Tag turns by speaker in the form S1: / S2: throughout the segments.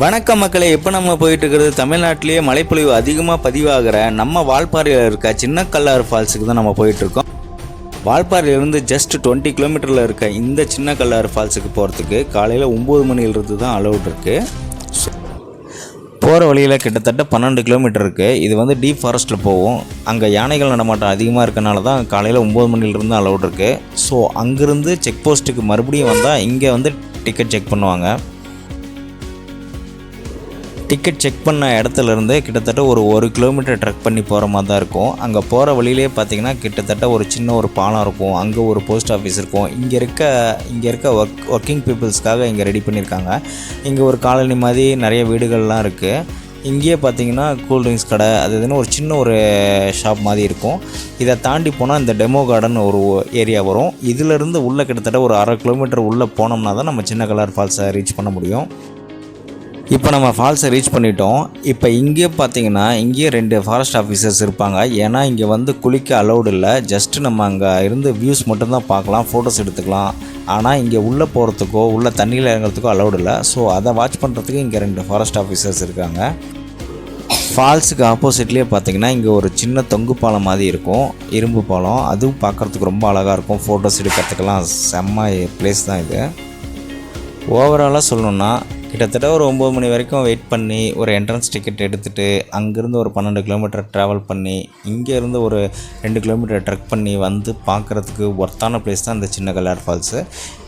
S1: வணக்கம் மக்களை இப்போ நம்ம போயிட்டு இருக்கிறது தமிழ்நாட்டிலேயே மழைப்பொழிவு அதிகமாக பதிவாகிற நம்ம வால்பாறையில் இருக்க சின்ன கல்லாறு ஃபால்ஸுக்கு தான் நம்ம போயிட்டு இருக்கோம் வால்பாறையிலிருந்து ஜஸ்ட் டுவெண்ட்டி கிலோமீட்டரில் இருக்க இந்த சின்ன கல்லாறு ஃபால்ஸுக்கு போகிறதுக்கு காலையில் ஒம்பது மணிலிருந்து தான் அலௌட் இருக்குது போகிற வழியில் கிட்டத்தட்ட பன்னெண்டு கிலோமீட்டர் இருக்குது இது வந்து டீப் ஃபாரஸ்ட்டில் போகும். அங்கே யானைகள் நடமாட்டம் அதிகமாக இருக்கனால தான் காலையில் ஒம்பது மணிலிருந்து அலௌட் இருக்குது ஸோ அங்கேருந்து செக் போஸ்ட்டுக்கு மறுபடியும் வந்தால் இங்கே வந்து டிக்கெட் செக் பண்ணுவாங்க. டிக்கெட் செக் பண்ண இடத்துலேருந்து கிட்டத்தட்ட ஒரு ஒரு கிலோமீட்டர் ட்ரெக் பண்ணி போகிற மாதிரி தான் இருக்கும். அங்கே போகிற வழியிலே பார்த்தீங்கன்னா கிட்டத்தட்ட ஒரு சின்ன ஒரு பாலம் இருக்கும். அங்கே ஒரு போஸ்ட் ஆஃபீஸ் இருக்கும். இங்கே இருக்க இங்கே இருக்க ஒர்க் ஒர்க்கிங் பீப்புள்ஸ்க்காக இங்கே ரெடி பண்ணியிருக்காங்க இங்கே ஒரு காலனி மாதிரி நிறைய வீடுகள்லாம் இருக்குது இங்கேயே பார்த்தீங்கன்னா கூல்ட்ரிங்க்ஸ் கடை அது இதுன்னு ஒரு சின்ன ஒரு ஷாப் மாதிரி இருக்கும். இதை தாண்டி போனால் இந்த டெமோ கார்டன் ஒரு ஏரியா வரும். இதிலிருந்து உள்ளே கிட்டத்தட்ட ஒரு அரை கிலோமீட்டர் உள்ளே போனோம்னா தான் நம்ம சின்ன கலர் ஃபால்ஸை ரீச் பண்ண முடியும். இப்போ நம்ம ஃபால்ஸை ரீச் பண்ணிட்டோம். இப்போ இங்கே பார்த்தீங்கன்னா இங்கேயே ரெண்டு ஃபாரஸ்ட் ஆஃபீஸர்ஸ் இருப்பாங்க. ஏன்னா இங்கே வந்து குளிக்க அலௌடு இல்லை. ஜஸ்ட் நம்ம அங்கே இருந்து வியூஸ் மட்டும்தான் பார்க்கலாம் ஃபோட்டோஸ் எடுத்துக்கலாம். ஆனால் இங்கே உள்ளே போகிறதுக்கோ உள்ளே தண்ணியில் இறங்குறதுக்கோ அலௌடு இல்லை. ஸோ அதை வாட்ச் பண்ணுறதுக்கு இங்கே ரெண்டு ஃபாரஸ்ட் ஆஃபீஸர்ஸ் இருக்காங்க. ஃபால்ஸுக்கு ஆப்போசிட்லேயே பார்த்தீங்கன்னா இங்கே ஒரு சின்ன தொங்கு பாலம் மாதிரி இருக்கும். இரும்பு பாலம். அதுவும் பார்க்குறதுக்கு ரொம்ப அழகாக இருக்கும். ஃபோட்டோஸ் எடுக்கிறதுக்கெல்லாம் செம்ம பிளேஸ் தான் இது. ஓவராலாக சொல்லணுன்னா கிட்டத்தட்ட ஒரு ஒம்பது மணி வரைக்கும் வெயிட் பண்ணி ஒரு என்ட்ரன்ஸ் டிக்கெட் எடுத்துகிட்டு அங்கேருந்து ஒரு பன்னெண்டு கிலோமீட்டர் ட்ராவல் பண்ணி இங்கேருந்து ஒரு ரெண்டு கிலோமீட்டர் ட்ரெக் பண்ணி வந்து பார்க்குறதுக்கு ஒர்த்தான பிளேஸ் தான் இந்த சின்ன கல்லார் ஃபால்ஸு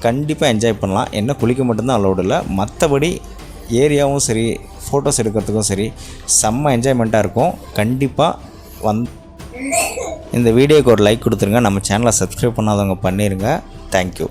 S1: கண்டிப்பாக என்ஜாய் பண்ணலாம். என்ன குளிக்க மட்டும்தான் அலோடு இல்லை. மற்றபடி ஏரியாவும் சரி ஃபோட்டோஸ் எடுக்கிறதுக்கும் சரி செம்ம என்ஜாய்மெண்ட்டாக இருக்கும். கண்டிப்பாக வந் இந்த வீடியோக்கு ஒரு லைக் கொடுத்துருங்க. நம்ம சேனலை சப்ஸ்கிரைப் பண்ணாதவங்க பண்ணிடுங்க தேங்க்யூ